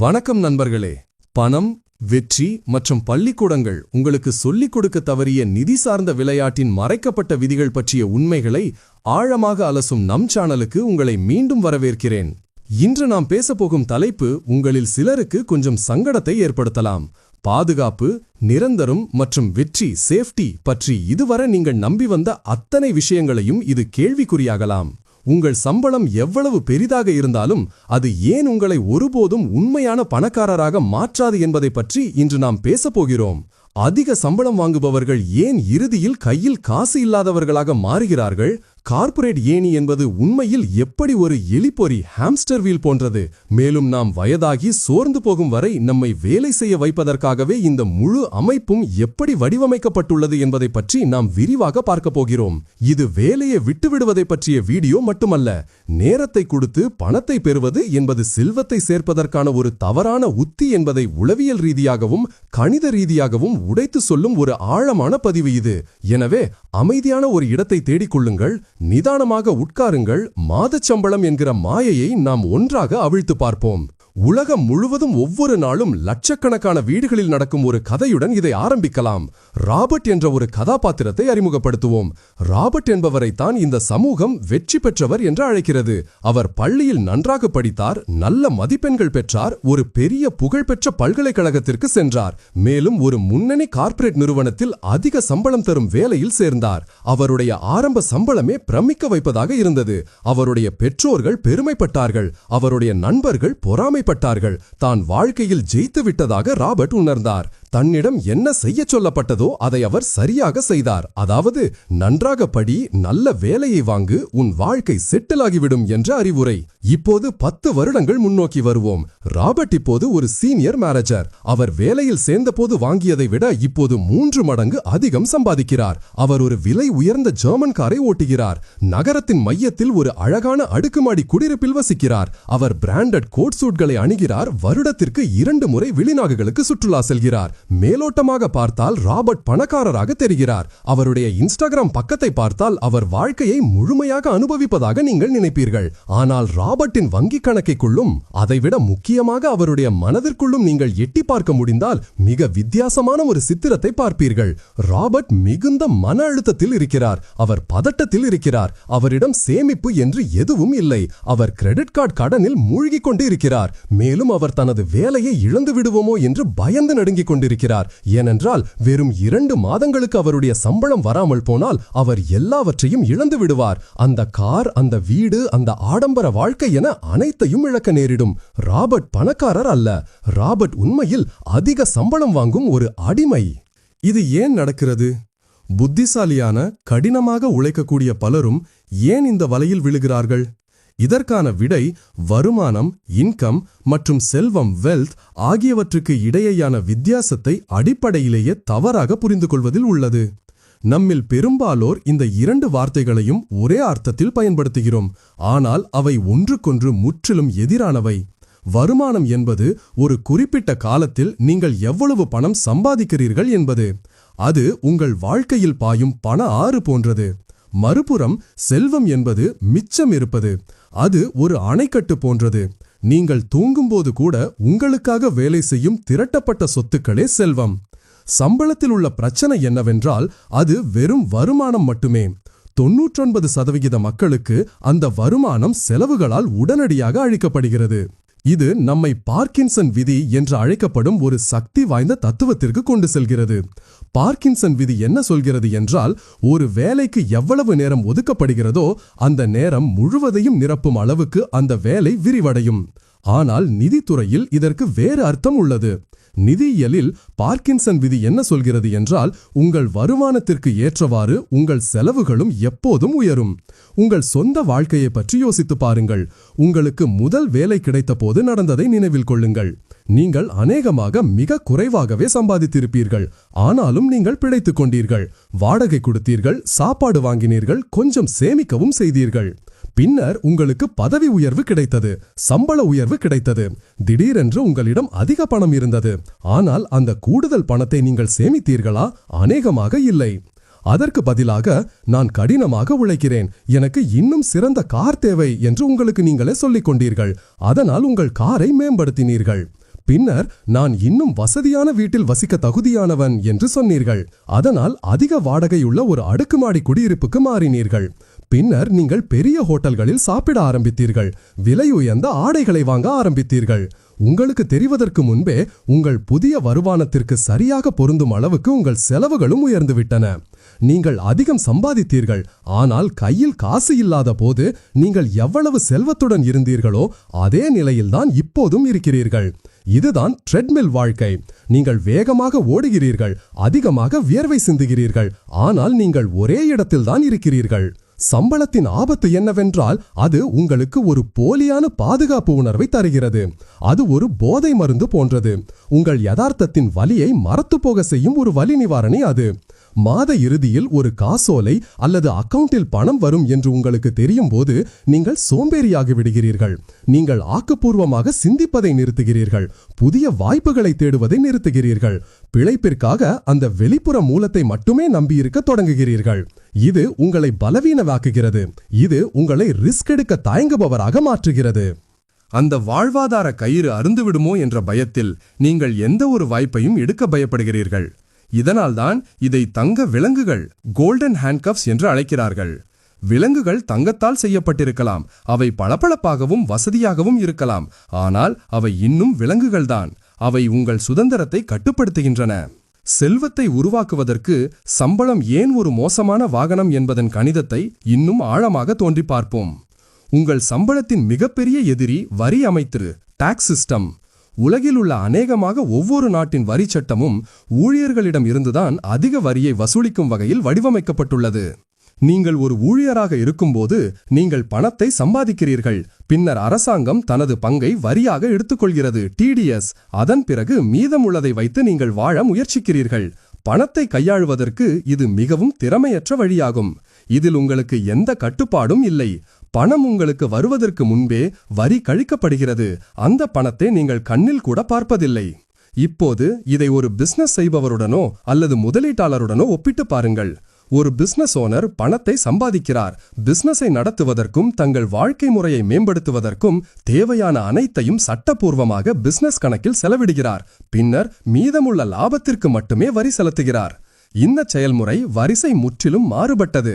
வணக்கம் நண்பர்களே. பணம் வெற்றி மற்றும் பள்ளிக்கூடங்கள் உங்களுக்கு சொல்லிக் கொடுக்க தவறிய நிதி சார்ந்த விளையாட்டின் மறைக்கப்பட்ட விதிகள் பற்றிய உண்மைகளை ஆழமாக அலசும் நம் சேனலுக்கு உங்களை மீண்டும் வரவேற்கிறேன். இன்று நாம் பேசப்போகும் தலைப்பு உங்களில் சிலருக்கு கொஞ்சம் சங்கடத்தை ஏற்படுத்தலாம். பாதுகாப்பு நிரந்தரம் மற்றும் வெற்றி சேஃப்டி பற்றி இதுவரை நீங்கள் நம்பி வந்த அத்தனை விஷயங்களையும் இது கேள்விக்குறியாகலாம். உங்கள் சம்பளம் எவ்வளவு பெரிதாக இருந்தாலும் அது ஏன் உங்களை ஒருபோதும் உண்மையான பணக்காரராக மாற்றாது என்பதை பற்றி இன்று நாம் பேசப் போகிறோம் அதிக சம்பளம் வாங்குபவர்கள் ஏன் இறுதியில் கையில் காசு இல்லாதவர்களாக மாறுகிறார்கள்? கார்ப்பரேட் ஏணி என்பது உண்மையில் எப்படி ஒரு எலிப்பொறி ஹாம்ஸ்டர் வீல் போன்றது? மேலும் நாம் வயதாகி சோர்ந்து போகும் வரை நம்மை வேலை செய்ய வைப்பதற்காகவே இந்த முழு அமைப்பும் எப்படி வடிவமைக்கப்பட்டுள்ளது என்பதை பற்றி நாம் விரிவாக பார்க்க போகிறோம். இது வேலையை விட்டுவிடுவதை பற்றிய வீடியோ மட்டுமல்ல நேரத்தை கொடுத்து பணத்தை பெறுவது என்பது செல்வத்தை சேர்ப்பதற்கான ஒரு தவறான உத்தி என்பதை உளவியல் ரீதியாகவும் கணித ரீதியாகவும் உடைத்து சொல்லும் ஒரு ஆழமான பதிவு இது. எனவே அமைதியான ஒரு இடத்தை தேடிக்கொள்ளுங்கள் நிதானமாக உட்காருங்கள். மாதச் சம்பளம் என்கிற மாயையை நாம் ஒன்றாக அவிழ்த்து பார்ப்போம். உலகம் முழுவதும் ஒவ்வொரு நாளும் லட்சக்கணக்கான வீடுகளில் நடக்கும் ஒரு கதையுடன் இதை ஆரம்பிக்கலாம். ராபர்ட் என்ற ஒரு கதாபாத்திரத்தை அறிமுகப்படுத்துவோம். ராபர்ட் என்பவரைத்தான் இந்த சமூகம் வெற்றி பெற்றவர் என்று அழைக்கிறது. அவர் பள்ளியில் நன்றாக படித்தார் நல்ல மதிப்பெண்கள் பெற்றார் ஒரு பெரிய புகழ்பெற்ற பல்கலைக்கழகத்திற்கு சென்றார். மேலும் ஒரு முன்னணி கார்ப்பரேட் நிறுவனத்தில் அதிக சம்பளம் தரும் வேலையில் சேர்ந்தார். அவருடைய ஆரம்ப சம்பளமே பிரமிக்க வைப்பதாக இருந்தது. அவருடைய பெற்றோர்கள் பெருமைப்பட்டார்கள். அவருடைய நண்பர்கள் பொறாமை பொறாமைப்பட்டார்கள் தான் வாழ்க்கையில் ஜெயித்து விட்டதாக ராபர்ட் உணர்ந்தார். தன்னிடம் என்ன செய்யச் சொல்லப்பட்டதோ அதை அவர் சரியாக செய்தார். அதாவது நன்றாக படி நல்ல வேலையை வாங்கு உன் வாழ்க்கை செட்டிலாகிவிடும் என்ற அறிவுரை. இப்போது பத்து வருடங்கள் முன்னோக்கி வருவோம். ராபர்ட் இப்போது ஒரு சீனியர் மேனேஜர். அவர் வேலையில் சேர்ந்தபோது வாங்கியதை விட இப்போது மூன்று மடங்கு அதிகம் சம்பாதிக்கிறார். அவர் ஒரு விலை உயர்ந்த ஜெர்மன் காரை ஓட்டுகிறார். நகரத்தின் மையத்தில் ஒரு அழகான அடுக்குமாடி குடியிருப்பில் வசிக்கிறார். அவர் பிராண்டட் கோட் சூட்களை அணிகிறார். வருடத்திற்கு இரண்டு முறை வெளிநாடுகளுக்கு சுற்றுலா செல்கிறார். மேலோட்டமாக பார்த்தால் ராபர்ட் பணக்காரராக தெரிகிறார். அவருடைய இன்ஸ்டாகிராம் பக்கத்தை பார்த்தால் அவர் வாழ்க்கையை முழுமையாக அனுபவிப்பதாக நீங்கள் நினைப்பீர்கள். ஆனால் ராபர்ட்டின் வங்கிக் கணக்கைக்குள்ளும் அதைவிட முக்கியமாக அவருடைய மனதிற்குள்ளும் நீங்கள் எட்டி பார்க்க முடிந்தால் மிக வித்தியாசமான ஒரு சித்திரத்தை பார்ப்பீர்கள். ராபர்ட் மிகுந்த மன அழுத்தத்தில் இருக்கிறார். அவர் பதட்டத்தில் இருக்கிறார். அவரிடம் சேமிப்பு என்று எதுவும் இல்லை. அவர் கிரெடிட் கார்டு கடனில் மூழ்கிக் கொண்டு இருக்கிறார் மேலும் அவர் தனது வேலையை இழந்து விடுவோமோ என்று பயந்து நடுங்கிக் கொண்டிருக்கிறார். ஏனென்றால் வெறும் இரண்டு மாதங்களுக்கு அவருடைய சம்பளம் வராமல் போனால் அவர் எல்லாவற்றையும் இழந்து விடுவார். அந்த கார் அந்த வீடு அந்த ஆடம்பர வாழ்க்கை என அனைத்தையும் இழக்க நேரிடும். ராபர்ட் பணக்காரர் அல்ல. ராபர்ட் உண்மையில் அதிக சம்பளம் வாங்கும் ஒரு அடிமை. இது ஏன் நடக்கிறது? புத்திசாலியான கடினமாக உழைக்கக்கூடிய பலரும் ஏன் இந்த வலையில் விழுகிறார்கள்? இதற்கான விடை வருமானம் இன்கம் மற்றும் செல்வம் வெல்த் ஆகியவற்றுக்கு இடையேயான வித்தியாசத்தை அடிப்படையிலேயே தவறாக புரிந்து கொள்வதில் உள்ளது. நம்மில் பெரும்பாலோர் இந்த இரண்டு வார்த்தைகளையும் ஒரே அர்த்தத்தில் பயன்படுத்துகிறோம். ஆனால் அவை ஒன்றுக்கொன்று முற்றிலும் எதிரானவை. வருமானம் என்பது ஒரு குறிப்பிட்ட காலத்தில் நீங்கள் எவ்வளவு பணம் சம்பாதிக்கிறீர்கள் என்பது. அது உங்கள் வாழ்க்கையில் பாயும் பண ஆறு போன்றது. மறுபுறம் செல்வம் என்பது மிச்சம் இருப்பது. அது ஒரு அணைக்கட்டு போன்றது. நீங்கள் தூங்கும்போது கூட உங்களுக்காக வேலை செய்யும் திரட்டப்பட்ட சொத்துக்களே செல்வம். சம்பளத்தில் உள்ள பிரச்சனை என்னவென்றால் அது வெறும் வருமானம் மட்டுமே. தொன்னூற்றொன்பது சதவிகித மக்களுக்கு அந்த வருமானம் செலவுகளால் உடனடியாக அழிக்கப்படுகிறது. இது நம்மை பார்க்கின்சன் விதி என்று அழைக்கப்படும் ஒரு சக்தி வாய்ந்த தத்துவத்திற்கு கொண்டு செல்கிறது. பார்க்கின்சன் விதி என்ன சொல்கிறது என்றால் ஒரு வேலைக்கு எவ்வளவு நேரம் ஒதுக்கப்படுகிறதோ அந்த நேரம் முழுவதையும் நிரப்பும் அளவுக்கு அந்த வேலை விரிவடையும். ஆனால் நிதித்துறையில் இதற்கு வேறு அர்த்தம் உள்ளது. நிதியியலில் பார்க்கின்சன் விதி என்ன சொல்கிறது என்றால் உங்கள் வருமானத்திற்கு ஏற்றவாறு உங்கள் செலவுகளும் எப்போதும் உயரும். உங்கள் சொந்த வாழ்க்கையை பற்றி யோசித்து பாருங்கள். உங்களுக்கு முதல் வேலை கிடைத்தபோது நடந்ததை நினைவில் கொள்ளுங்கள். நீங்கள் அநேகமாக மிக குறைவாகவே சம்பாதித்திருப்பீர்கள். ஆனாலும் நீங்கள் பிழைத்துக் கொண்டீர்கள். வாடகை கொடுத்தீர்கள் சாப்பாடு வாங்கினீர்கள் கொஞ்சம் சேமிக்கவும் செய்தீர்கள். பின்னர் உங்களுக்கு பதவி உயர்வு கிடைத்தது சம்பள உயர்வு கிடைத்தது. திடீரென்று உங்களிடம் அதிக பணம் இருந்தது. ஆனால் அந்த கூடுதல் பணத்தை நீங்கள் சேமித்தீர்களா? அநேகமாக இல்லை. அதற்கு பதிலாக நான் கடினமாக உழைக்கிறேன். எனக்கு இன்னும் சிறந்த கார் தேவை என்று உங்களுக்கு நீங்களே சொல்லிக் கொண்டீர்கள். அதனால் உங்கள் காரை மேம்படுத்தினீர்கள். பின்னர் நான் இன்னும் வசதியான வீட்டில் வசிக்க தகுதியானவன் என்று சொன்னீர்கள். அதனால் அதிக வாடகையுள்ள ஒரு அடுக்குமாடி குடியிருப்புக்கு மாறினீர்கள். பின்னர் நீங்கள் பெரிய ஹோட்டல்களில் சாப்பிட ஆரம்பித்தீர்கள். விலை உயர்ந்த ஆடைகளை வாங்க ஆரம்பித்தீர்கள். உங்களுக்கு தெரிவதற்கு முன்பே உங்கள் புதிய வருமானத்திற்கு சரியாக பொருந்தும் அளவுக்கு உங்கள் செலவுகளும் உயர்ந்துவிட்டன. நீங்கள் அதிகம் சம்பாதித்தீர்கள். ஆனால் கையில் காசு இல்லாத போது நீங்கள் எவ்வளவு செல்வத்துடன் இருந்தீர்களோ அதே நிலையில்தான் இப்போதும் இருக்கிறீர்கள். இதுதான் ட்ரெட்மில் வாழ்க்கை. நீங்கள் வேகமாக ஓடுகிறீர்கள். அதிகமாக வியர்வை சிந்துகிறீர்கள். ஆனால் நீங்கள் ஒரே இடத்தில்தான் இருக்கிறீர்கள். சம்பளத்தின் ஆபத்து என்னவென்றால் அது உங்களுக்கு ஒரு போலியான பாதுகாப்பு உணர்வை தருகிறது. அது ஒரு போதை மருந்து போன்றது. உங்கள் யதார்த்தத்தின் வலியை மறத்து போக செய்யும் ஒரு வலி நிவாரணி அது. மாத இறுதியில் ஒரு காசோலை அல்லது அக்கவுண்டில் பணம் வரும் என்று உங்களுக்கு தெரியும் போது நீங்கள் சோம்பேறியாகி விடுகிறீர்கள். நீங்கள் ஆக்கப்பூர்வமாக சிந்திப்பதை நிறுத்துகிறீர்கள். புதிய வாய்ப்புகளை தேடுவதை நிறுத்துகிறீர்கள். பிழைப்பிற்காக அந்த வெளிப்புற மூலத்தை மட்டுமே நம்பியிருக்க தொடங்குகிறீர்கள். இது உங்களை பலவீனமாக்குகிறது. இது உங்களை ரிஸ்க் எடுக்க தயங்குபவராக மாற்றுகிறது. அந்த வாழ்வாதார கயிறு அருந்துவிடுமோ என்ற பயத்தில் நீங்கள் எந்த ஒரு வாய்ப்பையும் எடுக்க பயப்படுகிறீர்கள். இதனால்தான் இதை தங்க விலங்குகள் கோல்டன் ஹேண்ட்கப்ஸ் என்று அழைக்கிறார்கள். விலங்குகள் தங்கத்தால் செய்யப்பட்டிருக்கலாம். அவை பளபளப்பாகவும் வசதியாகவும் இருக்கலாம். ஆனால் அவை இன்னும் விலங்குகள்தான். அவை உங்கள் சுதந்திரத்தை கட்டுப்படுத்துகின்றன. செல்வத்தை உருவாக்குவதற்கு சம்பளம் ஏன் ஒரு மோசமான வாகனம் என்பதன் கணிதத்தை இன்னும் ஆழமாக தோன்றி பார்ப்போம். உங்கள் சம்பளத்தின் மிகப்பெரிய எதிரி வரி அமைத்திரு டாக்ஸ் சிஸ்டம் உலகில் உள்ள அநேகமாக ஒவ்வொரு நாட்டின் வரி சட்டமும் ஊழியர்களிடம் இருந்துதான் அதிக வரியை வசூலிக்கும் வகையில் வடிவமைக்கப்பட்டுள்ளது. நீங்கள் ஒரு ஊழியராக இருக்கும்போது நீங்கள் பணத்தை சம்பாதிக்கிறீர்கள். பின்னர் அரசாங்கம் தனது பங்கை வரியாக எடுத்துக்கொள்கிறது. டிடிஎஸ் அதன் பிறகு மீதமுள்ளதை வைத்து நீங்கள் வாழ முயற்சிக்கிறீர்கள். பணத்தை கையாளுவதற்கு இது மிகவும் திறமையற்ற வழியாகும். இதில் உங்களுக்கு எந்த கட்டுப்பாடும் இல்லை. பணம் உங்களுக்கு வருவதற்கு முன்பே வரி கழிக்கப்படுகிறது. அந்த பணத்தை நீங்கள் கண்ணில் கூட பார்ப்பதில்லை. இப்போது இதை ஒரு பிசினஸ் செய்பவருடனோ அல்லது முதலீட்டாளருடனோ ஒப்பிட்டு பாருங்கள். ஒரு பிசினஸ் ஓனர் பணத்தை சம்பாதிக்கிறார். பிசினஸை நடத்துவதற்கும் தங்கள் வாழ்க்கை முறையை மேம்படுத்துவதற்கும் தேவையான அனைத்தையும் சட்டப்பூர்வமாக பிசினஸ் கணக்கில் செலவிடுகிறார். பின்னர் மீதமுள்ள லாபத்திற்கு மட்டுமே வரி செலுத்துகிறார். இந்த செயல்முறை வரிசை முற்றிலும் மாறுபட்டது.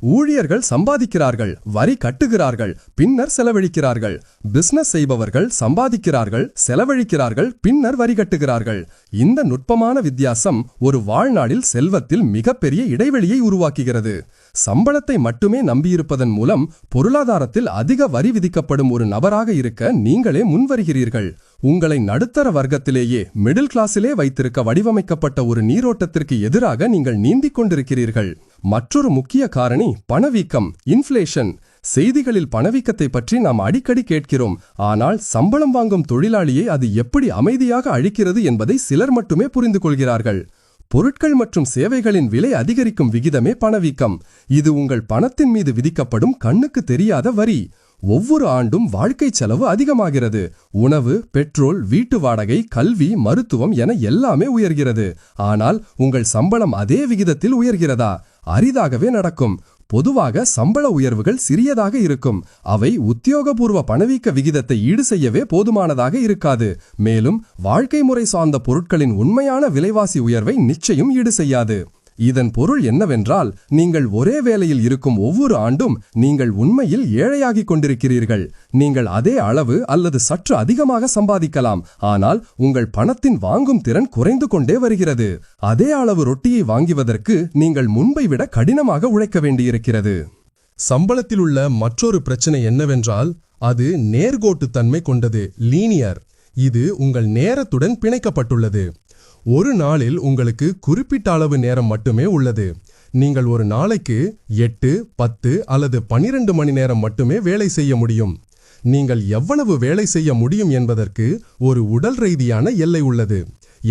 ஊழியர்கள் சம்பாதிக்கிறார்கள் வரி கட்டுகிறார்கள் பின்னர் செலவழிக்கிறார்கள். பிசினஸ் செய்பவர்கள் சம்பாதிக்கிறார்கள் செலவழிக்கிறார்கள் பின்னர் வரி கட்டுகிறார்கள். இந்த நுட்பமான வித்தியாசம் ஒரு வாழ்நாளில் செல்வத்தில் மிகப்பெரிய இடைவெளியை உருவாக்குகிறது. சம்பளத்தை மட்டுமே நம்பியிருப்பதன் மூலம் பொருளாதாரத்தில் அதிக வரி விதிக்கப்படும் ஒரு நபராக இருக்க நீங்களே முன்வருகிறீர்கள். உங்களை நடுத்தர வர்க்கத்திலேயே மிடில் கிளாஸிலே வைத்திருக்க வடிவமைக்கப்பட்ட ஒரு நீரோட்டத்திற்கு எதிராக நீங்கள் நீந்திக் கொண்டிருக்கிறீர்கள். மற்றொரு முக்கிய காரணி பணவீக்கம் இன்ஃப்ளேஷன் செய்திகளில் பணவீக்கத்தை பற்றி நாம் அடிக்கடி கேட்கிறோம். ஆனால் சம்பளம் வாங்கும் தொழிலாளியை அது எப்படி அமைதியாக அழிக்கிறது என்பதை சிலர் மட்டுமே புரிந்து கொள்கிறார்கள். பொருட்கள் மற்றும் சேவைகளின் விலை அதிகரிக்கும் விகிதமே பணவீக்கம். இது உங்கள் பணத்தின் மீது விதிக்கப்படும் கண்ணுக்கு தெரியாத வரி. ஒவ்வொரு ஆண்டும் வாழ்க்கை செலவு அதிகமாகிறது. உணவு பெட்ரோல் வீட்டு வாடகை கல்வி மருத்துவம் என எல்லாமே உயர்கிறது. ஆனால் உங்கள் சம்பளம் அதே விகிதத்தில் உயர்கிறதா? அரிதாகவே நடக்கும். பொதுவாக சம்பள உயர்வுகள் சிறியதாக இருக்கும். அவை உத்தியோகபூர்வ பணவீக்க விகிதத்தை ஈடு செய்யவே போதுமானதாக இருக்காது. மேலும் வாழ்க்கை முறை சார்ந்த பொருட்களின் உண்மையான விலைவாசி உயர்வை நிச்சயம் ஈடு செய்யாது. இதன் பொருள் என்னவென்றால் நீங்கள் ஒரே வேலையில் இருக்கும் ஒவ்வொரு ஆண்டும் நீங்கள் உண்மையில் ஏழையாகிக் கொண்டிருக்கிறீர்கள். நீங்கள் அதே அளவு அல்லது சற்று அதிகமாக சம்பாதிக்கலாம் ஆனால் உங்கள் பணத்தின் வாங்கும் திறன் குறைந்து கொண்டே வருகிறது. அதே அளவு ரொட்டியை வாங்குவதற்கு நீங்கள் முன்பை விட கடினமாக உழைக்க வேண்டியிருக்கிறது. சம்பளத்தில் உள்ள மற்றொரு பிரச்சனை என்னவென்றால் அது நேர்கோட்டுத்தன்மை கொண்டது லீனியர். இது உங்கள் நேரத்துடன் பிணைக்கப்பட்டுள்ளது. ஒரு நாளில் உங்களுக்கு குறிப்பிட்ட அளவு நேரம் மட்டுமே உள்ளது. நீங்கள் ஒரு நாளைக்கு எட்டு பத்து அல்லது பனிரெண்டு மணி நேரம் மட்டுமே வேலை செய்ய முடியும். நீங்கள் எவ்வளவு வேலை செய்ய முடியும் என்பதற்கு ஒரு உடல் ரீதியான எல்லை உள்ளது.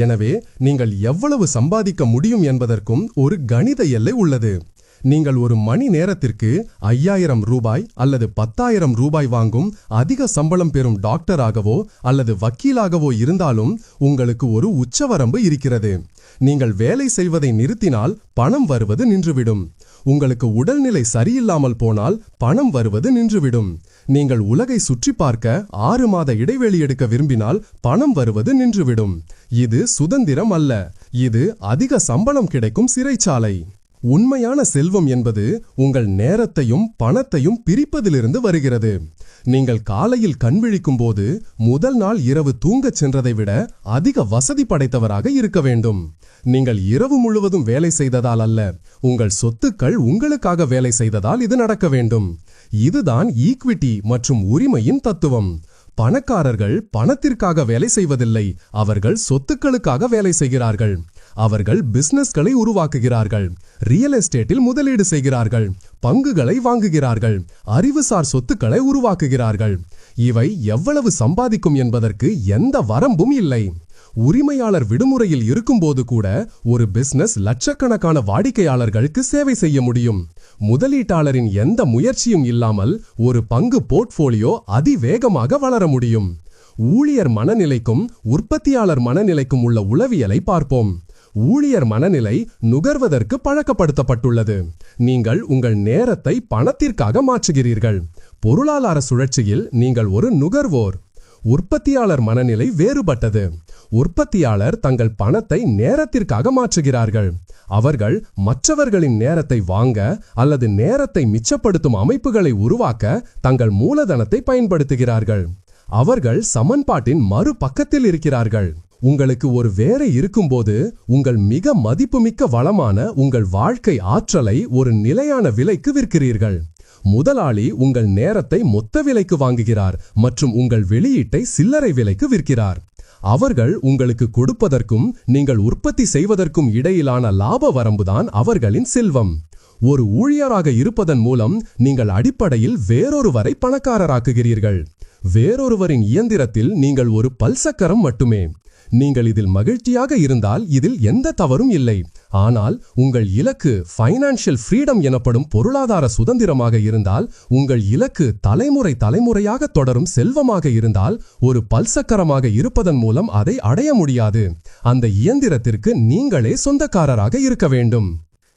எனவே நீங்கள் எவ்வளவு சம்பாதிக்க முடியும் என்பதற்கும் ஒரு கணித எல்லை உள்ளது. நீங்கள் ஒரு மணி நேரத்திற்கு ஐயாயிரம் ரூபாய் அல்லது பத்தாயிரம் ரூபாய் வாங்கும் அதிக சம்பளம் பெறும் டாக்டராகவோ அல்லது வக்கீலாகவோ இருந்தாலும் உங்களுக்கு ஒரு உச்சவரம்பு இருக்கிறது. நீங்கள் வேலை செய்வதை நிறுத்தினால் பணம் வருவது நின்றுவிடும். உங்களுக்கு உடல்நிலை சரியில்லாமல் போனால் பணம் வருவது நின்றுவிடும். நீங்கள் உலகை சுற்றி பார்க்க ஆறு மாத இடைவெளி எடுக்க விரும்பினால் பணம் வருவது நின்றுவிடும். இது சுதந்திரம் அல்ல. இது அதிக சம்பளம் கிடைக்கும் சிறைச்சாலை. உண்மையான செல்வம் என்பது உங்கள் நேரத்தையும் பணத்தையும் பிரிப்பதிலிருந்து வருகிறது. நீங்கள் காலையில் கண்விழிக்கும் போது முதல் நாள் இரவு தூங்கச் சென்றதை விட அதிக வசதி படைத்தவராக இருக்க வேண்டும். நீங்கள் இரவு முழுவதும் வேலை செய்ததால் அல்ல உங்கள் சொத்துக்கள் உங்களுக்காக வேலை செய்ததால் இது நடக்க வேண்டும். இதுதான் ஈக்விட்டி மற்றும் உரிமையின் தத்துவம். பணக்காரர்கள் பணத்திற்காக வேலை செய்வதில்லை. அவர்கள் சொத்துக்களுக்காக வேலை செய்கிறார்கள். அவர்கள் பிசினஸ்களை உருவாக்குகிறார்கள். ரியல் எஸ்டேட்டில் முதலீடு செய்கிறார்கள். பங்குகளை வாங்குகிறார்கள். அறிவுசார் சொத்துக்களை உருவாக்குகிறார்கள். இவை எவ்வளவு சம்பாதிக்கும் என்பதற்கு எந்த வரம்பும் இல்லை. உரிமையாளர் விடுமுறையில் இருக்கும்போது கூட ஒரு பிசினஸ் லட்சக்கணக்கான வாடிக்கையாளர்களுக்கு சேவை செய்ய முடியும். முதலீட்டாளரின் எந்த முயற்சியும் இல்லாமல் ஒரு பங்கு போர்ட்போலியோ அதிவேகமாக வளர முடியும். ஊழியர் மனநிலைக்கும் உற்பத்தியாளர் மனநிலைக்கும் உள்ள உளவியலை பார்ப்போம். ஊழியர் மனநிலை நுகர்வதற்கு பழக்கப்படுத்தப்பட்டுள்ளது. நீங்கள் உங்கள் நேரத்தை பணத்திற்காக மாற்றுகிறீர்கள். பொருளாதார சுழற்சியில் நீங்கள் ஒரு நுகர்வோர். உற்பத்தியாளர் மனநிலை வேறுபட்டது. உற்பத்தியாளர் தங்கள் பணத்தை நேரத்திற்காக மாற்றுகிறார்கள். அவர்கள் மற்றவர்களின் நேரத்தை வாங்க அல்லது நேரத்தை மிச்சப்படுத்தும் அமைப்புகளை உருவாக்க தங்கள் மூலதனத்தை பயன்படுத்துகிறார்கள். அவர்கள் சமன்பாட்டின் மறுபக்கத்தில் இருக்கிறார்கள். உங்களுக்கு ஒரு வேலை இருக்கும்போது உங்கள் மிக மதிப்புமிக்க வளமான உங்கள் வாழ்க்கை ஆற்றலை ஒரு நிலையான விலைக்கு விற்கிறீர்கள். முதலாளி உங்கள் நேரத்தை மொத்த விலைக்கு வாங்குகிறார் மற்றும் உங்கள் வெளியீட்டை சில்லறை விலைக்கு விற்கிறார். அவர்கள் உங்களுக்கு கொடுப்பதற்கும் நீங்கள் உற்பத்தி செய்வதற்கும் இடையிலான லாப வரம்புதான் அவர்களின் செல்வம். ஒரு ஊழியராக இருப்பதன் மூலம் நீங்கள் அடிப்படையில் வேறொருவரை பணக்காரராக்குகிறீர்கள். வேறொருவரின் இயந்திரத்தில் நீங்கள் ஒரு பல்சக்கரம் மட்டுமே. நீங்கள் இதில் மகிழ்ச்சியாக இருந்தால் இதில் எந்த தவறும் இல்லை. ஆனால் உங்கள் இலக்கு ஃபைனான்சியல் ஃப்ரீடம் எனப்படும் பொருளாதார சுதந்திரமாக இருந்தால் உங்கள் இலக்கு தலைமுறை தலைமுறையாக தொடரும் செல்வமாக இருந்தால் ஒரு பல்சக்கரமாக இருப்பதன் மூலம் அதை அடைய முடியாது. அந்த இயந்திரத்திற்கு நீங்களே சொந்தக்காரராக இருக்க வேண்டும்.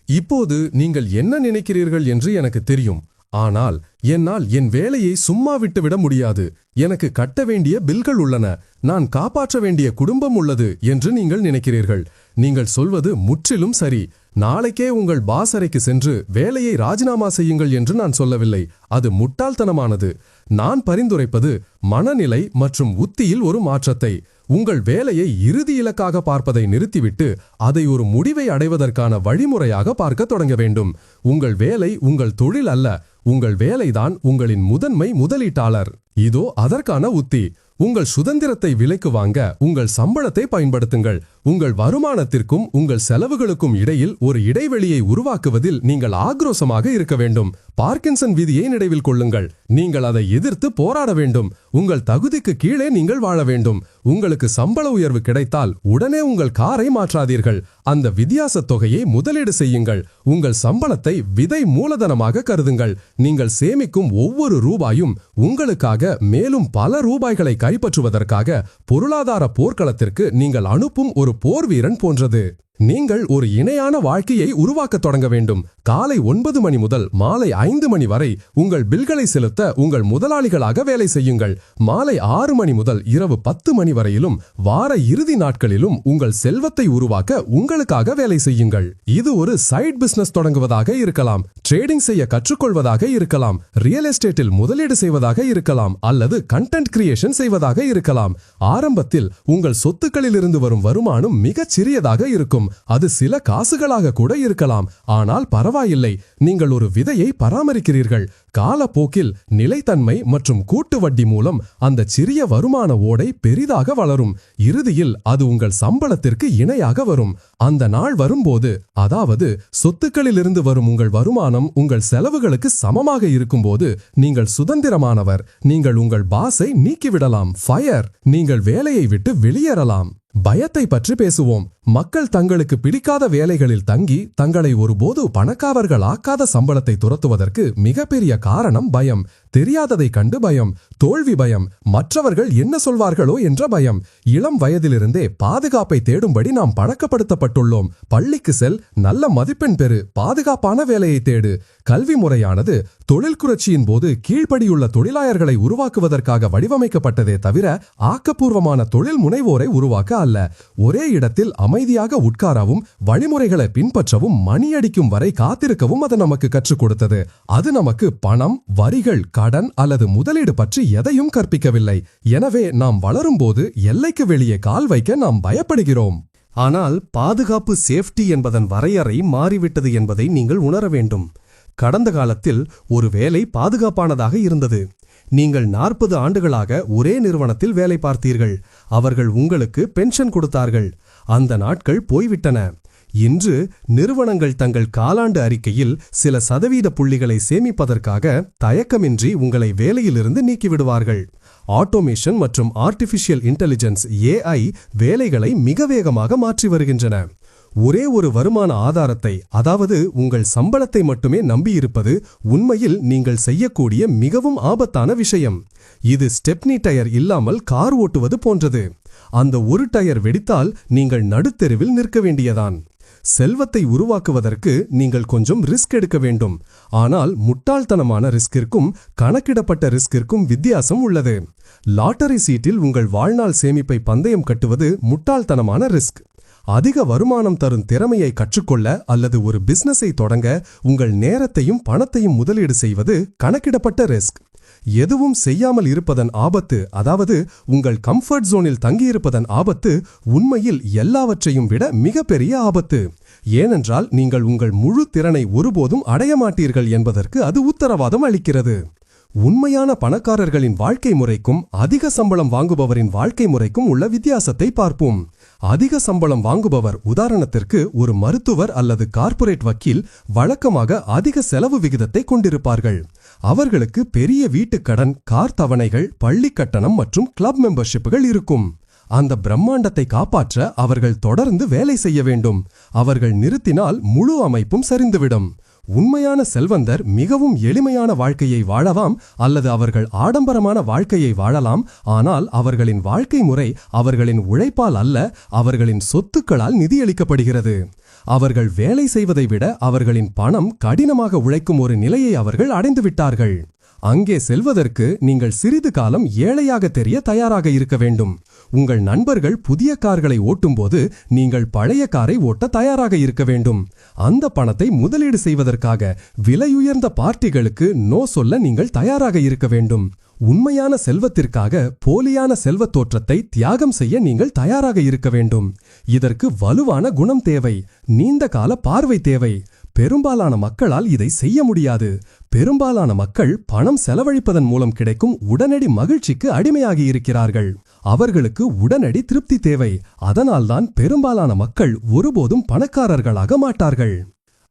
இப்போது நீங்கள் என்ன நினைக்கிறீர்கள் என்று எனக்கு தெரியும். ஆனால் என்னால் என் வேலையை சும்மா விட்டுவிட முடியாது. எனக்கு கட்ட வேண்டிய பில்கள் உள்ளன. நான் காப்பாற்ற வேண்டிய குடும்பம் உள்ளது என்று நீங்கள் நினைக்கிறீர்கள். நீங்கள் சொல்வது முற்றிலும் சரி. நாளைக்கே உங்கள் பாஸ் அறைக்கு சென்று வேலையை ராஜினாமா செய்யுங்கள் என்று நான் சொல்லவில்லை. அது முட்டாள்தனமானது. நான் பரிந்துரைப்பது மனநிலை மற்றும் உத்தியில் ஒரு மாற்றத்தை. உங்கள் வேலையை இறுதி இலக்காக பார்ப்பதை நிறுத்திவிட்டு அதை ஒரு முடிவை அடைவதற்கான வழிமுறையாக பார்க்க தொடங்க வேண்டும். உங்கள் வேலை உங்கள் தொழில் அல்ல. உங்கள் வேலை தான் உங்களின் முதன்மை முதலீட்டாளர். இதோ அதற்கான உத்தி. உங்கள் சுதந்திரத்தை விலைக்கு வாங்க உங்கள் சம்பளத்தை பயன்படுத்துங்கள். உங்கள் வருமானத்திற்கும் உங்கள் செலவுகளுக்கும் இடையில் ஒரு இடைவெளியை உருவாக்குவதில் நீங்கள் ஆக்ரோசமாக இருக்க வேண்டும். பார்க்கின்சன் விதியை நினைவில் கொள்ளுங்கள். நீங்கள் அதை எதிர்த்து போராட வேண்டும். உங்கள் தகுதிக்கு கீழே நீங்கள் வாழ வேண்டும். உங்களுக்கு சம்பள உயர்வு கிடைத்தால் உடனே உங்கள் காரை மாற்றாதீர்கள். அந்த வித்தியாச தொகையை முதலீடு செய்யுங்கள். உங்கள் சம்பளத்தை விதை மூலதனமாக கருதுங்கள். நீங்கள் சேமிக்கும் ஒவ்வொரு ரூபாயும் உங்களுக்காக மேலும் பல ரூபாய்களை கைப்பற்றுவதற்காக பொருளாதார போர்க்களத்திற்கு நீங்கள் அனுப்பும் ஒரு போர் வீரன் போன்றது. நீங்கள் ஒரு இணையான வாழ்க்கையை உருவாக்க தொடங்க வேண்டும். காலை ஒன்பது மணி முதல் மாலை ஐந்து மணி வரை உங்கள் பில்களை செலுத்த உங்கள் முதலாளிகளாக வேலை செய்யுங்கள். மாலை ஆறு மணி முதல் இரவு பத்து மணி வரையிலும் வார இறுதி நாட்களிலும் உங்கள் செல்வத்தை உருவாக்க உங்களுக்காக வேலை செய்யுங்கள். இது ஒரு சைட் பிசினஸ் தொடங்குவதாக இருக்கலாம். ட்ரேடிங் செய்ய கற்றுக்கொள்வதாக இருக்கலாம். ரியல் எஸ்டேட்டில் முதலீடு செய்வதாக இருக்கலாம். அல்லது கண்டென்ட் கிரியேஷன் செய்வதாக இருக்கலாம். ஆரம்பத்தில் உங்கள் சொத்துக்களில் இருந்து வரும் வருமானம் மிகச் சிறியதாக இருக்கும். அது சில காசுகளாக கூட இருக்கலாம். ஆனால் பரவாயில்லை. நீங்கள் ஒரு விதையை பராமரிக்கிறீர்கள். காலப்போக்கில் நிலைத்தன்மை மற்றும் கூட்டு வட்டி மூலம் அந்த சிறிய வருமான ஓடை பெரிதாக வளரும். இறுதியில் அது உங்கள் சம்பளத்திற்கு இணையாக வரும். அந்த நாள் வரும்போது அதாவது சொத்துக்களிலிருந்து வரும் உங்கள் வருமானம் உங்கள் செலவுகளுக்கு சமமாக இருக்கும்போது நீங்கள் சுதந்திரமானவர். நீங்கள் உங்கள் பாஸை நீக்கிவிடலாம். ஃபயர் நீங்கள் வேலையை விட்டு வெளியேறலாம். பயத்தை பற்றி பேசுவோம். மக்கள் தங்களுக்கு பிடிக்காத வேலைகளில் தங்கி தங்களை ஒருபோது பணக்காரர்கள் ஆக்காத சம்பளத்தை துரத்துவதற்கு மிகப்பெரிய காரணம் பயம். தெரியாததை கண்டு பயம். தோல்வி பயம். மற்றவர்கள் என்ன சொல்வார்களோ என்ற பயம். இளம் வயதிலிருந்தே பாதுகாப்பை தேடும்படி நாம் பழக்கப்படுத்தப்பட்டுள்ளோம். பள்ளிக்கு செல் நல்ல மதிப்பெண் பெறு. பாதுகாப்பான வேலையை தேடு. கல்வி முறையானது தொழில் புரட்சியின் போது கீழ்ப்படியுள்ள தொழிலாளர்களை உருவாக்குவதற்காக வடிவமைக்கப்பட்டதே தவிர ஆக்கப்பூர்வமான தொழில் முனைவோரை உருவாக்க அல்ல. ஒரே இடத்தில் அமைதியாக உட்காரவும் வழிமுறைகளை பின்பற்றவும் மணியடிக்கும் வரை காத்திருக்கவும் அது நமக்கு கற்றுக் கொடுத்தது. அது நமக்கு பணம் வரிகள் கடன் அல்லது முதலீடு பற்றி எதையும் கற்பிக்கவில்லை. எனவே நாம் வளரும்போது எல்லைக்கு வெளியே கால் வைக்க நாம் பயப்படுகிறோம். ஆனால் பாதுகாப்பு சேஃப்டி என்பதன் வரையறை மாறிவிட்டது என்பதை நீங்கள் உணர வேண்டும். கடந்த காலத்தில் ஒரு வேலை பாதுகாப்பானதாக இருந்தது. நீங்கள் நாற்பது ஆண்டுகளாக ஒரே நிறுவனத்தில் வேலை பார்த்தீர்கள். அவர்கள் உங்களுக்கு பென்ஷன் கொடுத்தார்கள். அந்த நாட்கள் போய்விட்டன. இன்று நிறுவனங்கள் தங்கள் காலாண்டு அறிக்கையில் சில சதவீத புள்ளிகளை சேமிப்பதற்காக தயக்கமின்றி உங்களை வேலையிலிருந்து நீக்கிவிடுவார்கள். ஆட்டோமேஷன் மற்றும் ஆர்டிஃபிஷியல் இன்டெலிஜென்ஸ் ஏஐ வேலைகளை மிக வேகமாக மாற்றி வருகின்றன. ஒரே ஒரு வருமான ஆதாரத்தை அதாவது உங்கள் சம்பளத்தை மட்டுமே நம்பியிருப்பது உண்மையில் நீங்கள் செய்யக்கூடிய மிகவும் ஆபத்தான விஷயம். இது ஸ்டெப்னி டயர் இல்லாமல் கார் ஓட்டுவது போன்றது. அந்த ஒரு டயர் வெடித்தால் நீங்கள் நடுத்தெருவில் நிற்க வேண்டியதான். செல்வத்தை உருவாக்குவதற்கு நீங்கள் கொஞ்சம் ரிஸ்க் எடுக்க வேண்டும். ஆனால் முட்டாள்தனமான ரிஸ்கிற்கும் கணக்கிடப்பட்ட ரிஸ்கிற்கும் வித்தியாசம் உள்ளது. லாட்டரி சீட்டில் உங்கள் வாழ்நாள் சேமிப்பை பந்தயம் கட்டுவது முட்டாள்தனமான ரிஸ்க். அதிக வருமானம் தரும் திறமையை கற்றுக்கொள்ள அல்லது ஒரு பிசினஸை தொடங்க உங்கள் நேரத்தையும் பணத்தையும் முதலீடு செய்வது கணக்கிடப்பட்ட ரிஸ்க் எதுவும் செய்யாமல் இருப்பதன் ஆபத்து அதாவது உங்கள் கம்ஃபர்ட் ஜோனில் தங்கியிருப்பதன் ஆபத்து உண்மையில் எல்லாவற்றையும் விட மிகப்பெரிய ஆபத்து. ஏனென்றால் நீங்கள் உங்கள் முழு திறனை ஒருபோதும் அடைய மாட்டீர்கள் என்பதற்கு அது உத்தரவாதம் அளிக்கிறது. உண்மையான பணக்காரர்களின் வாழ்க்கை முறைக்கும் அதிக சம்பளம் வாங்குபவரின் வாழ்க்கை முறைக்கும் உள்ள வித்தியாசத்தை பார்ப்போம். அதிக சம்பளம் வாங்குபவர் உதாரணத்திற்கு ஒரு மருத்துவர் அல்லது கார்ப்பரேட் வக்கீல் வழக்கமாக அதிக செலவு விகிதத்தை கொண்டிருப்பார்கள். அவர்களுக்கு பெரிய வீட்டுக் கடன் கார் தவணைகள் பள்ளி கட்டணம் மற்றும் கிளப் மெம்பர்ஷிப்புகள் இருக்கும். அந்த பிரம்மாண்டத்தை காப்பாற்ற அவர்கள் தொடர்ந்து வேலை செய்ய வேண்டும். அவர்கள் நிறுத்தினால் முழு அமைப்பும் சரிந்துவிடும். உண்மையான செல்வந்தர் மிகவும் எளிமையான வாழ்க்கையை வாழலாம் அல்லது அவர்கள் ஆடம்பரமான வாழ்க்கையை வாழலாம். ஆனால் அவர்களின் வாழ்க்கை முறை அவர்களின் உழைப்பால் அல்ல அவர்களின் சொத்துக்களால் நிதியளிக்கப்படுகிறது. அவர்கள் வேலை செய்வதை விட அவர்களின் பணம் கடினமாக உழைக்கும் ஒரு நிலையை அவர்கள் அடைந்துவிட்டார்கள். அங்கே செல்வதற்கு நீங்கள் சிறிது காலம் ஏழையாக தெரிய தயாராக இருக்க வேண்டும். உங்கள் நண்பர்கள் புதிய கார்களை ஓட்டும்போது நீங்கள் பழைய காரை ஓட்ட தயாராக இருக்க வேண்டும். அந்த பணத்தை முதலீடு செய்வதற்காக விலையுயர்ந்த பார்ட்டிகளுக்கு நோ சொல்ல நீங்கள் தயாராக இருக்க வேண்டும். உண்மையான செல்வத்திற்காக போலியான செல்வத் தோற்றத்தை தியாகம் செய்ய நீங்கள் தயாராக இருக்க வேண்டும். இதற்கு வலுவான குணம் தேவை. நீண்ட கால பார்வை தேவை. பெரும்பாலான மக்களால் இதை செய்ய முடியாது. பெரும்பாலான மக்கள் பணம் செலவழிப்பதன் மூலம் கிடைக்கும் உடனடி மகிழ்ச்சிக்கு அடிமையாகி இருக்கிறார்கள். அவர்களுக்கு உடனடி திருப்தி தேவை. அதனால்தான் பெரும்பாலான மக்கள் ஒருபோதும் பணக்காரர்களாக மாட்டார்கள்.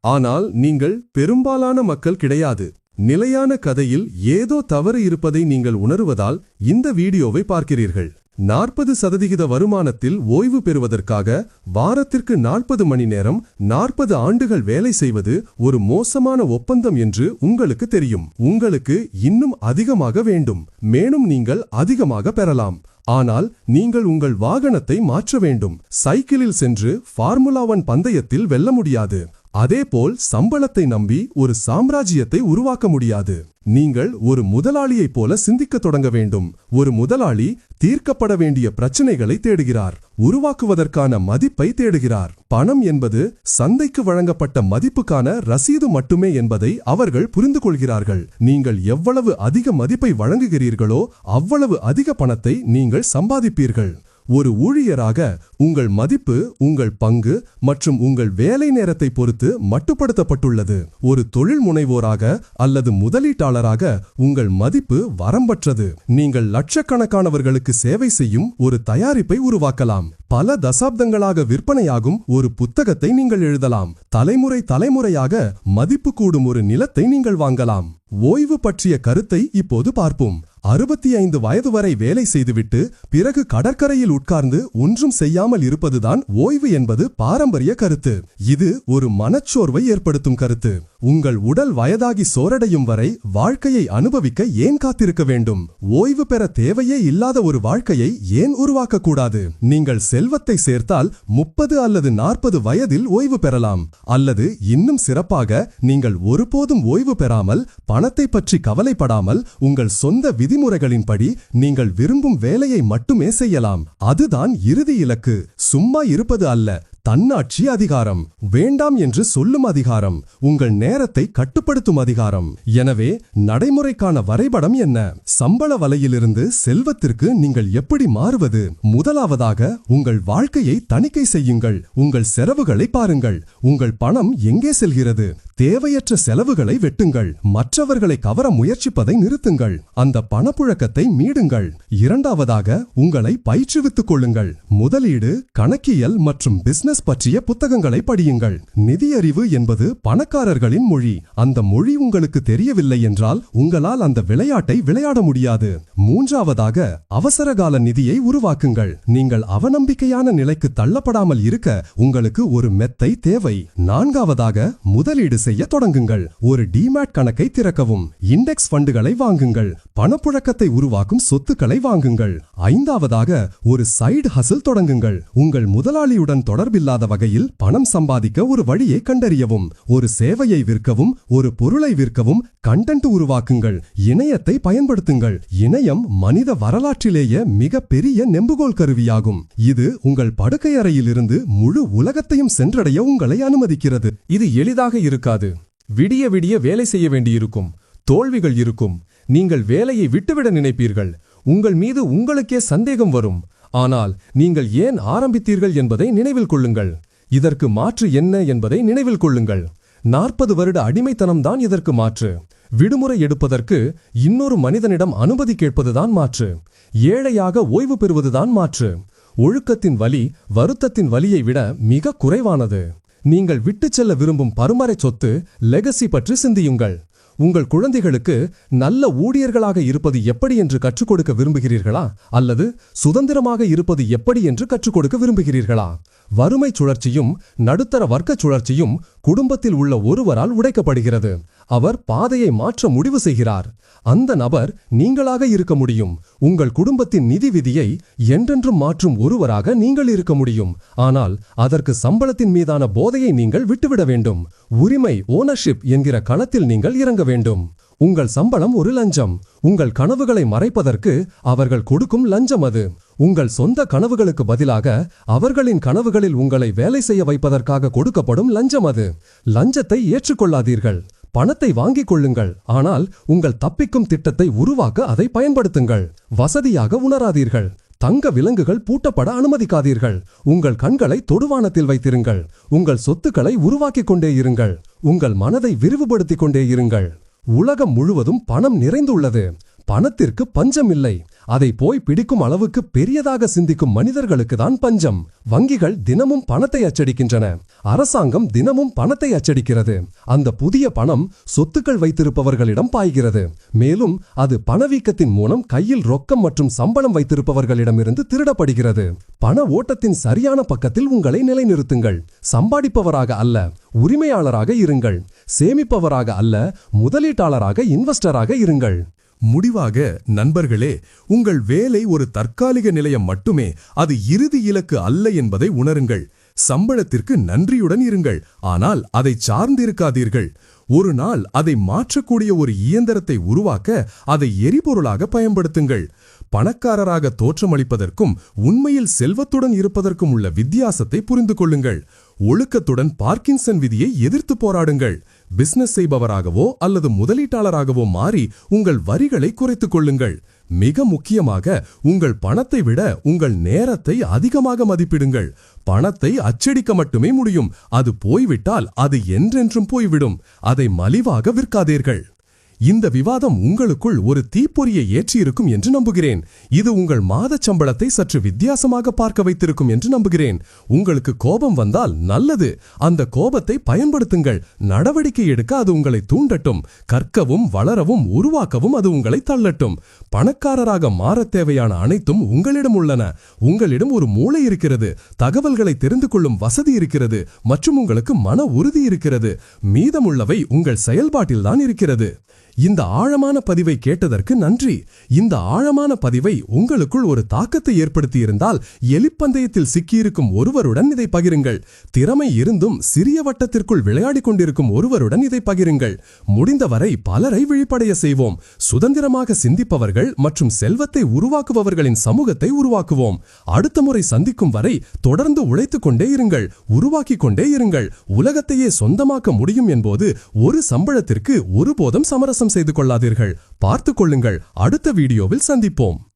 ஆனால் நீங்கள் பெரும்பாலான மக்கள் கிடையாது. நிலையான கதையில் ஏதோ தவறு இருப்பதை நீங்கள் உணருவதால் இந்த வீடியோவை பார்க்கிறீர்கள். நாற்பது சதவிகித வருமானத்தில் ஓய்வு பெறுவதற்காக வாரத்திற்கு நாற்பது மணி நேரம் நாற்பது ஆண்டுகள் வேலை செய்வது ஒரு மோசமான ஒப்பந்தம் என்று உங்களுக்கு தெரியும். உங்களுக்கு இன்னும் அதிகமாக வேண்டும். மேலும் நீங்கள் அதிகமாக பெறலாம். ஆனால் நீங்கள் உங்கள் வாகனத்தை மாற்ற வேண்டும். சைக்கிளில் சென்று ஃபார்முலா ஒன் பந்தயத்தில் வெல்ல முடியாது. அதேபோல் சம்பளத்தை நம்பி ஒரு சாம்ராஜ்யத்தை உருவாக்க முடியாது. நீங்கள் ஒரு முதலாளியைப் போல சிந்திக்கத் தொடங்க வேண்டும். ஒரு முதலாளி தீர்க்கப்பட வேண்டிய பிரச்சனைகளை தேடுகிறார். உருவாக்குவதற்கான மதிப்பை தேடுகிறார். பணம் என்பது சந்தைக்கு வழங்கப்பட்ட மதிப்புக்கான ரசீது மட்டுமே என்பதை அவர்கள் புரிந்து கொள்கிறார்கள். நீங்கள் எவ்வளவு அதிக மதிப்பை வழங்குகிறீர்களோ அவ்வளவு அதிக பணத்தை நீங்கள் சம்பாதிப்பீர்கள். ஒரு ஊழியராக உங்கள் மதிப்பு உங்கள் பங்கு மற்றும் உங்கள் வேலை நேரத்தை பொறுத்து மட்டுப்படுத்தப்பட்டுள்ளது. ஒரு தொழில் முனைவோராக அல்லது முதலீட்டாளராக உங்கள் மதிப்பு வரம்பற்றது. நீங்கள் லட்சக்கணக்கானவர்களுக்கு சேவை செய்யும் ஒரு தயாரிப்பை உருவாக்கலாம். பல தசாப்தங்களாக விற்பனையாகும் ஒரு புத்தகத்தை நீங்கள் எழுதலாம். தலைமுறை தலைமுறையாக மதிப்பு கூடும் ஒரு நிலத்தை நீங்கள் வாங்கலாம். ஓய்வு பற்றிய கருத்தை இப்போது பார்ப்போம். அறுபத்தி ஐந்து வயது வரை வேலை செய்துவிட்டு பிறகு கடற்கரையில் உட்கார்ந்து ஒன்றும் செய்யாமல் இருப்பதுதான் ஓய்வு என்பது பாரம்பரிய கருத்து. இது ஒரு மனச்சோர்வை ஏற்படுத்தும் கருத்து. உங்கள் உடல் வயதாகி சோரடையும் வரை வாழ்க்கையை அனுபவிக்க ஏன் காத்திருக்க வேண்டும்? ஓய்வு பெற தேவையே இல்லாத ஒரு வாழ்க்கையை ஏன் உருவாக்கக்கூடாது? நீங்கள் செல்வத்தை சேர்த்தால் முப்பது அல்லது நாற்பது வயதில் ஓய்வு பெறலாம். அல்லது இன்னும் சிறப்பாக நீங்கள் ஒருபோதும் ஓய்வு பெறாமல் பணத்தை பற்றி கவலைப்படாமல் உங்கள் சொந்த விதிமுறைகளின்படி நீங்கள் விரும்பும் வேலையை மட்டுமே செய்யலாம். அதுதான் இறுதி இலக்கு. சும்மா இருப்பது அல்ல. தன்னாட்சி அதிகாரம். வேண்டாம் என்று சொல்லும் அதிகாரம். உங்கள் நேரத்தை கட்டுப்படுத்தும் அதிகாரம். எனவே நடைமுறைக்கான வரைபடம் என்ன? சம்பள வலையிலிருந்து செல்வத்திற்கு நீங்கள் எப்படி மாறுவது? முதலாவதாக உங்கள் வாழ்க்கையை தணிக்கை செய்யுங்கள். உங்கள் செலவுகளை பாருங்கள். உங்கள் பணம் எங்கே செல்கிறது? தேவையற்ற செலவுகளை வெட்டுங்கள். மற்றவர்களை கவர முயற்சிப்பதை நிறுத்துங்கள். அந்த பணப்புழக்கத்தை மீடுங்கள். இரண்டாவதாக உங்களை பயிற்றுவித்துக் கொள்ளுங்கள். முதலீடு கணக்கியல் மற்றும் பிசினஸ் பற்றிய புத்தகங்களை படியுங்கள். நிதியறிவு என்பது பணக்காரர்களின் மொழி. அந்த மொழி உங்களுக்கு தெரியவில்லை என்றால் உங்களால் அந்த விளையாட்டை விளையாட முடியாது. மூன்றாவதாக அவசரகால நிதியை உருவாக்குங்கள். நீங்கள் அவநம்பிக்கையான நிலைக்கு தள்ளப்படாமல் இருக்க உங்களுக்கு ஒரு மெத்தை தேவை. நான்காவதாக முதலீடு செய்ய தொடங்குங்கள். ஒரு டிமேட் கணக்கை திறக்கவும். இண்டெக்ஸ் ஃபண்டுகளை வாங்குங்கள். பணப்புழக்கத்தை உருவாக்கும் சொத்துக்களை வாங்குங்கள். ஐந்தாவதாக ஒரு சைடு ஹசில் தொடங்குங்கள். உங்கள் முதலாளியுடன் தொடர்பில்லாத வகையில் பணம் சம்பாதிக்க ஒரு வழியை கண்டறியவும் ஒரு சேவையை விற்கவும் ஒரு பொருளை விற்கவும் கண்டென்ட் உருவாக்குங்கள் இணையத்தை பயன்படுத்துங்கள். இணையம் மனித வரலாற்றிலேயே மிக பெரிய நெம்புகோல் கருவியாகும். இது உங்கள் படுக்கையறையிலிருந்து முழு உலகத்தையும் சென்றடைய உங்களை அனுமதிக்கிறது. இது எளிதாக இருக்காது. விடிய விடிய வேலை செய்ய வேண்டியிருக்கும். தோல்விகள் இருக்கும். நீங்கள் வேலையை விட்டுவிட நினைப்பீர்கள். உங்கள் மீது உங்களுக்கே சந்தேகம் வரும். ஆனால் நீங்கள் ஏன் ஆரம்பித்தீர்கள் என்பதை நினைவில் கொள்ளுங்கள். இதற்கு மாற்று என்ன என்பதை நினைவில் கொள்ளுங்கள். நாற்பது வருட அடிமைத்தனம்தான் இதற்கு மாற்று. விடுமுறை எடுப்பதற்கு இன்னொரு மனிதனிடம் அனுமதி கேட்பதுதான் மாற்று. ஏழையாக ஓய்வு பெறுவதுதான் மாற்று. ஒழுக்கத்தின் வலி வருத்தத்தின் வலியை விட மிக குறைவானது. நீங்கள் விட்டுச் செல்ல விரும்பும் பருமறை சொத்து லெகசி பற்றி சிந்தியுங்கள். உங்கள் குழந்தைகளுக்கு நல்ல ஊழியர்களாக இருப்பது எப்படி என்று கற்றுக் கொடுக்க விரும்புகிறீர்களா? அல்லது சுதந்திரமாக இருப்பது எப்படி என்று கற்றுக் கொடுக்க விரும்புகிறீர்களா? வறுமை சுழற்சியும் நடுத்தர வர்க்கச் சுழற்சியும் குடும்பத்தில் உள்ள ஒருவரால் உடைக்கப்படுகிறது. அவர் பாதையை மாற்ற முடிவு செய்கிறார். அந்த நபர் நீங்களாக இருக்க முடியும். உங்கள் குடும்பத்தின் நிதி விதியை என்றென்றும் மாற்றும் ஒருவராக நீங்கள் இருக்க முடியும். ஆனால் அதற்கு சம்பளத்தின் மீதான போதையை நீங்கள் விட்டுவிட வேண்டும். உரிமை ஓனர்ஷிப் என்கிற களத்தில் நீங்கள் இறங்க வேண்டும். உங்கள் சம்பளம் ஒரு லஞ்சம். உங்கள் கனவுகளை மறைப்பதற்கு அவர்கள் கொடுக்கும் லஞ்சம் அது. உங்கள் சொந்த கனவுகளுக்கு பதிலாக அவர்களின் கனவுகளில் உங்களை வேலை செய்ய வைப்பதற்காக கொடுக்கப்படும் லஞ்சம் அது. லஞ்சத்தை ஏற்றுக்கொள்ளாதீர்கள். பணத்தை வாங்கிக் கொள்ளுங்கள். ஆனால் உங்கள் தப்பிக்கும் திட்டத்தை உருவாக்க அதை பயன்படுத்துங்கள். வசதியாக உணராதீர்கள். தங்க விலங்குகள் பூட்டப்பட அனுமதிக்காதீர்கள். உங்கள் கண்களை தொடுவானத்தில் வைத்திருங்கள். உங்கள் சொத்துக்களை உருவாக்கிக் கொண்டே இருங்கள். உங்கள் மனதை விரிவுபடுத்திக் கொண்டே இருங்கள். உலகம் முழுவதும் பணம் நிறைந்துள்ளது. பணத்திற்கு பஞ்சம் இல்லை அதை போய் பிடிக்கும் அளவுக்கு பெரியதாக சிந்திக்கும் மனிதர்களுக்கு தான் பஞ்சம். வங்கிகள் தினமும் பணத்தை அச்சடிக்கின்றன. அரசாங்கம் தினமும் பணத்தை அச்சடிக்கிறது. அந்த புதிய பணம் சொத்துக்கள் வைத்திருப்பவர்களிடம் பாய்கிறது. மேலும் அது பணவீக்கத்தின் மூலம் கையில் ரொக்கம் மற்றும் சம்பளம் வைத்திருப்பவர்களிடமிருந்து திருடப்படுகிறது. பண ஓட்டத்தின் சரியான பக்கத்தில் உங்களை நிலைநிறுத்துங்கள். சம்பாதிப்பவராக அல்ல உரிமையாளராக இருங்கள். சேமிப்பவராக அல்ல முதலீட்டாளராக இன்வெஸ்டராக இருங்கள். முடிவாக நண்பர்களே உங்கள் வேலை ஒரு தற்காலிக நிலையம் மட்டுமே அது இறுதி இலக்கு அல்ல என்பதை உணருங்கள். சம்பளத்திற்கு நன்றியுடன் இருங்கள். ஆனால் அதை சார்ந்திருக்காதீர்கள். ஒரு நாள் அதை மாற்றக்கூடிய ஒரு இயந்திரத்தை உருவாக்க அதை எரிபொருளாக பயன்படுத்துங்கள். பணக்காரராக தோற்றமளிப்பதற்கும் உண்மையில் செல்வத்துடன் இருப்பதற்கும் உள்ள வித்தியாசத்தை புரிந்து கொள்ளுங்கள் ஒழுக்கத்துடன் பார்க்கின்சன் விதியை எதிர்த்து போராடுங்கள். பிசினஸ் செய்பவராகவோ அல்லது முதலீட்டாளராகவோ மாறி உங்கள் வரிகளை குறைத்துக் கொள்ளுங்கள். மிக முக்கியமாக உங்கள் பணத்தை விட உங்கள் நேரத்தை அதிகமாக மதிப்பிடுங்கள். பணத்தை அச்சடிக்க மட்டுமே முடியும். அது போய்விட்டால் அது என்றென்றும் போய்விடும். அதை மலிவாக விற்காதீர்கள். இந்த விவாதம் உங்களுக்குள் ஒரு தீப்பொறியை ஏற்றியிருக்கும் என்று நம்புகிறேன். இது உங்கள் மாதச் சம்பளத்தை சற்று வித்தியாசமாக பார்க்க வைத்திருக்கும் என்று நம்புகிறேன். உங்களுக்கு கோபம் வந்தால் நல்லது. அந்த கோபத்தை பயன்படுத்துங்கள். நடவடிக்கை எடுக்க அது உங்களை தூண்டட்டும். கற்கவும் வளரவும் உருவாக்கவும் அது உங்களை தள்ளட்டும். பணக்காரராக மாறத் தேவையான அனைத்தும் உங்களிடம் உள்ளன. உங்களிடம் ஒரு மூளை இருக்கிறது. தகவல்களை தெரிந்து கொள்ளும் வசதி இருக்கிறது. மற்றும் உங்களுக்கு மன உறுதி இருக்கிறது. மீதமுள்ளவை உங்கள் செயல்பாட்டில்தான் இருக்கிறது. இந்த ஆழமான பதிவை கேட்டதற்கு நன்றி. இந்த ஆழமான பதிவை உங்களுக்குள் ஒரு தாக்கத்தை ஏற்படுத்தியிருந்தால் எலிப்பந்தயத்தில் சிக்கியிருக்கும் ஒருவருடன் இதை பகிருங்கள். திறமை இருந்தும் சிறிய வட்டத்திற்குள் விளையாடிக் கொண்டிருக்கும் ஒருவருடன் இதை பகிருங்கள். முடிந்தவரை பலரை விழிப்படைய செய்வோம். சுதந்திரமாக சிந்திப்பவர்கள் மற்றும் செல்வத்தை உருவாக்குபவர்களின் சமூகத்தை உருவாக்குவோம். அடுத்த முறை சந்திக்கும் வரை தொடர்ந்து உழைத்துக் கொண்டே இருங்கள். உருவாக்கிக் கொண்டே இருங்கள். உலகத்தையே சொந்தமாக்க முடியும் என்போது ஒரு சம்பளத்திற்கு ஒருபோதும் சமரசம் செய்து கொள்ளாதீர்கள். பார்த்துக் கொள்ளுங்கள். அடுத்த வீடியோவில் சந்திப்போம்.